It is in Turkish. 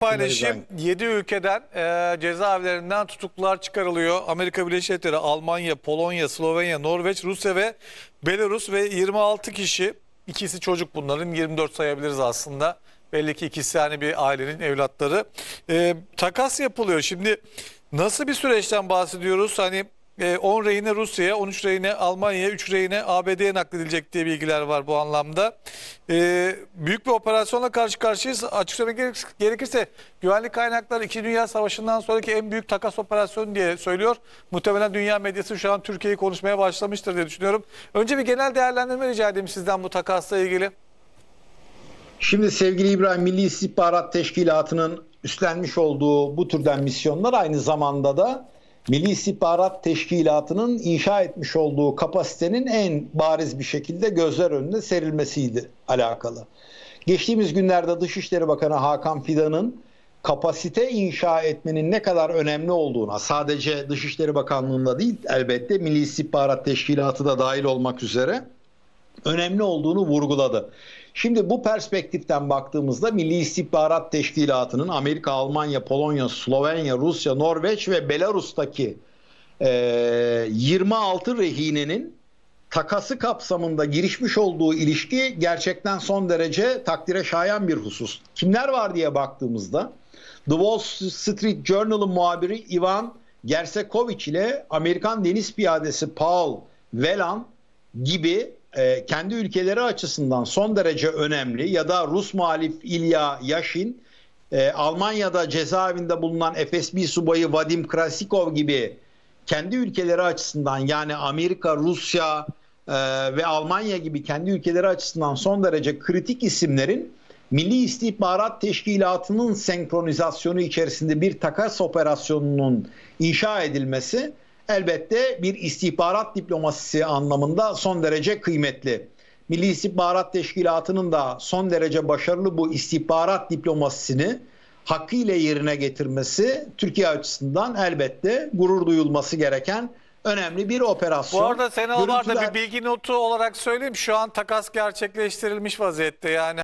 paylaşım İbrahim. 7 ülkeden e, cezaevlerinden tutuklular çıkarılıyor. Amerika Birleşik Devletleri, Almanya, Polonya, Slovenya, Norveç, Rusya ve Belarus ve 26 kişi. İkisi çocuk bunların 24 sayabiliriz aslında. Belli ki ikisi yani bir ailenin evlatları. E, takas yapılıyor. Şimdi nasıl bir süreçten bahsediyoruz? Hani 10 rehine Rusya'ya, 13 rehine Almanya'ya, 3 rehine ABD'ye nakledilecek diye bilgiler var bu anlamda. E, büyük bir operasyonla karşı karşıyayız. Açık söylemek gerek- gerekirse güvenlik kaynakları 2. Dünya Savaşı'ndan sonraki en büyük takas operasyonu diye söylüyor. Muhtemelen dünya medyası şu an Türkiye'yi konuşmaya başlamıştır diye düşünüyorum. Önce bir genel değerlendirme rica edeyim sizden bu takasla ilgili. Şimdi sevgili İbrahim Milli İstihbarat Teşkilatı'nın üstlenmiş olduğu bu türden misyonlar aynı zamanda da Milli İstihbarat Teşkilatı'nın inşa etmiş olduğu kapasitenin en bariz bir şekilde gözler önüne serilmesiydi alakalı. Geçtiğimiz günlerde Dışişleri Bakanı Hakan Fidan'ın kapasite inşa etmenin ne kadar önemli olduğuna sadece Dışişleri Bakanlığı'nda değil elbette Milli İstihbarat Teşkilatı da dahil olmak üzere önemli olduğunu vurguladı. Şimdi bu perspektiften baktığımızda Milli İstihbarat Teşkilatı'nın Amerika, Almanya, Polonya, Slovenya, Rusya, Norveç ve Belarus'taki eee, 26 rehinenin takası kapsamında girişmiş olduğu ilişki gerçekten son derece takdire şayan bir husus. Kimler var diye baktığımızda The Wall Street Journal'ın muhabiri Ivan Gersekovich ile Amerikan deniz piyadesi Paul Whelan gibi e, kendi ülkeleri açısından son derece önemli ya da Rus muhalif İlya Yashin, e, Almanya'da cezaevinde bulunan FSB subayı Vadim Krasikov gibi kendi ülkeleri açısından yani Amerika, Rusya e, ve Almanya gibi kendi ülkeleri açısından son derece kritik isimlerin Milli İstihbarat Teşkilatı'nın senkronizasyonu içerisinde bir takas operasyonunun inşa edilmesi elbette bir istihbarat diplomasisi anlamında son derece kıymetli. Milli İstihbarat Teşkilatı'nın da son derece başarılı bu istihbarat diplomasisini hakkıyla yerine getirmesi Türkiye açısından elbette gurur duyulması gereken önemli bir operasyon. Bu arada Senal Görüntüler- bir bilgi notu olarak söyleyeyim. Şu an takas gerçekleştirilmiş vaziyette yani.